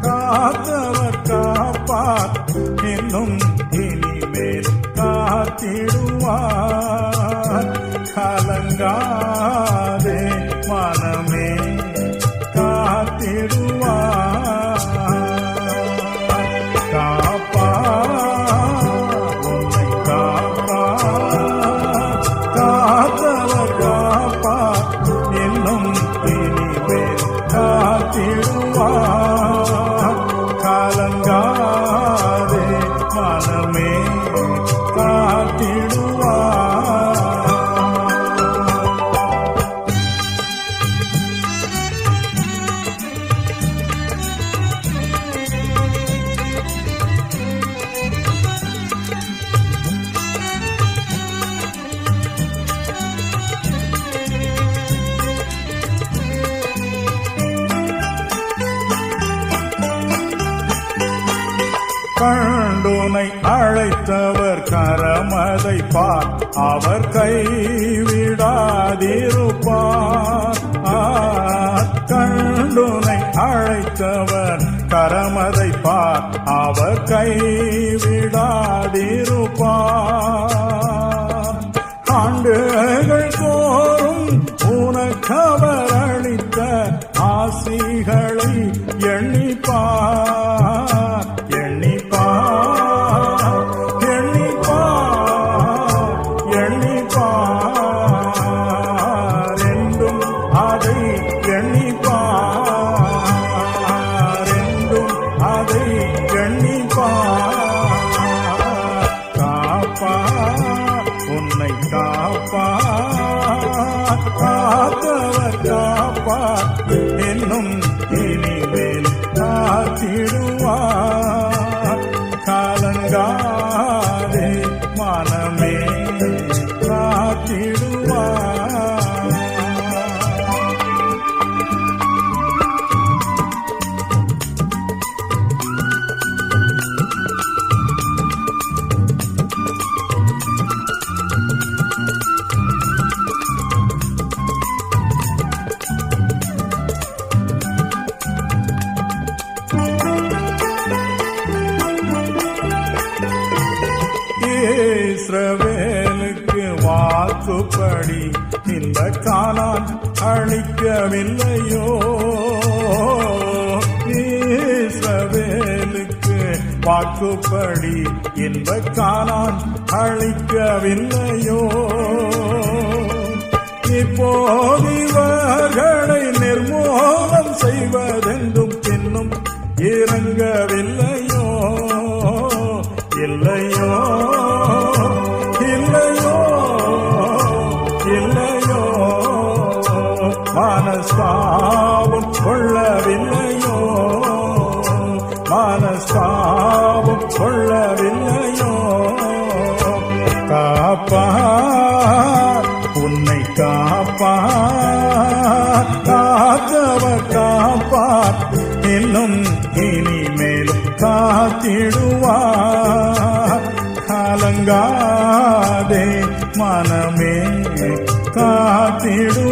காத்தவர் காப்பார். இன்னும் இனிமேல் காத்திடுவார். கலங்காதே மனமே. கலங்காதே கண்டுனை அழைத்தவர் கரமதை பார். அவர் கைவிடாதிருப்பார் கண்டுனை அழைத்தவர் கரமதை பார். அவர் கைவிடாதிருப்பார் ஆண்டுகள் தோறும் உனக்கவர் அளித்த ஆசிகள் அதை எண்ணிப்பார் அதை எண்ணிப்பார். காப்பார் உன்னை காப்பார் காத்தவர் காப்பார் என்னும் இனிமேல் காத்திடுவார். காலங்காதே மனமே காத்திடுவார். இஸ்ரவேலுக்கு வாக்குப்படி இந்த காலான் அழிக்கவில்லையோ இஸ்ரவேலுக்கு வாக்குப்படி இந்த காலான் அழிக்கவில்லையோ இப்போது இவர்களை நிர்மூலம் செய்வது கொள்ளவில்லையோ மனஸ்தாபம் கொள்ளவில்லையோ காப்பா உன்னை காப்பா காத்தவ காப்பா இன்னும் இனிமேலும் காத்திடுவா. காலங்காதே மனமே காத்திடுவார்